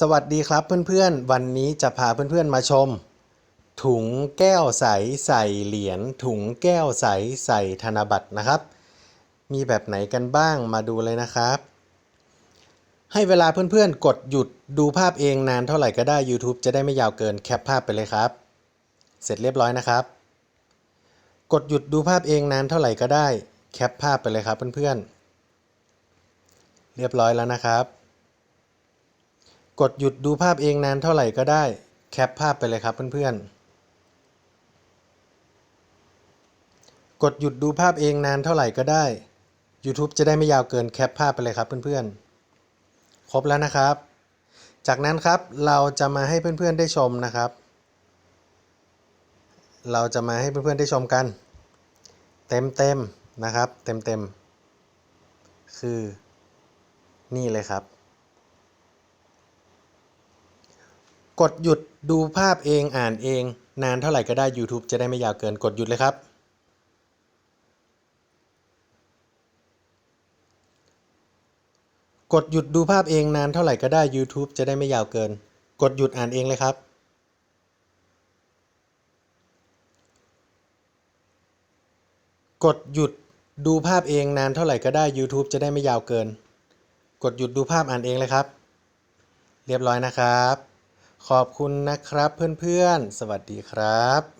สวัสดีครับเพื่อนๆ วันนี้จะพาเพื่อนๆมาชม ถุงแก้วใสใส่เหรียญถุงแก้วใสใส่ธนบัตรนะครับ มีแบบไหนกันบ้างมาดูเลยนะครับ ให้เวลาเพื่อนๆ กดหยุดดูภาพเองนานเท่าไหร่ก็ได้ YouTube จะได้ไม่ยาวเกินแคปภาพไปเลยครับ เสร็จเรียบร้อยนะครับ กดหยุดดูภาพเองนานเท่าไหร่ก็ได้แคปภาพไปเลยครับเพื่อนๆเรียบร้อยแล้วนะครับ กดหยุดดูภาพเองนานเท่าไหร่ก็ได้ แคปภาพไปเลยครับเพื่อนๆ กดหยุดดูภาพเองนานเท่าไหร่ก็ได้ YouTube จะได้ไม่ยาวเกินแคปภาพไปเลยครับเพื่อนๆ ครบแล้วนะครับ จากนั้นครับเราจะมาให้เพื่อนๆได้ชมนะครับ เราจะมาให้เพื่อนๆได้ชมกัน เต็มๆนะครับ เต็มๆ คือนี่เลยครับ กดหยุดดูภาพเองอ่านเอง นานเท่าไหร่ก็ได้ YouTube จะได้ไม่ยาวเกินกดหยุดเลยครับ กดหยุดดูภาพเองนานเท่าไหร่ก็ได้ YouTube จะได้ไม่ยาวเกิน กดหยุดอ่านเองเลยครับกดหยุดดูภาพเองนานเท่าไหร่ก็ได้ YouTube จะได้ไม่ยาวเกิน กดหยุดดูภาพอ่านเองเลยครับ เรียบร้อยนะครับ ขอบคุณนะครับเพื่อนๆ สวัสดีครับ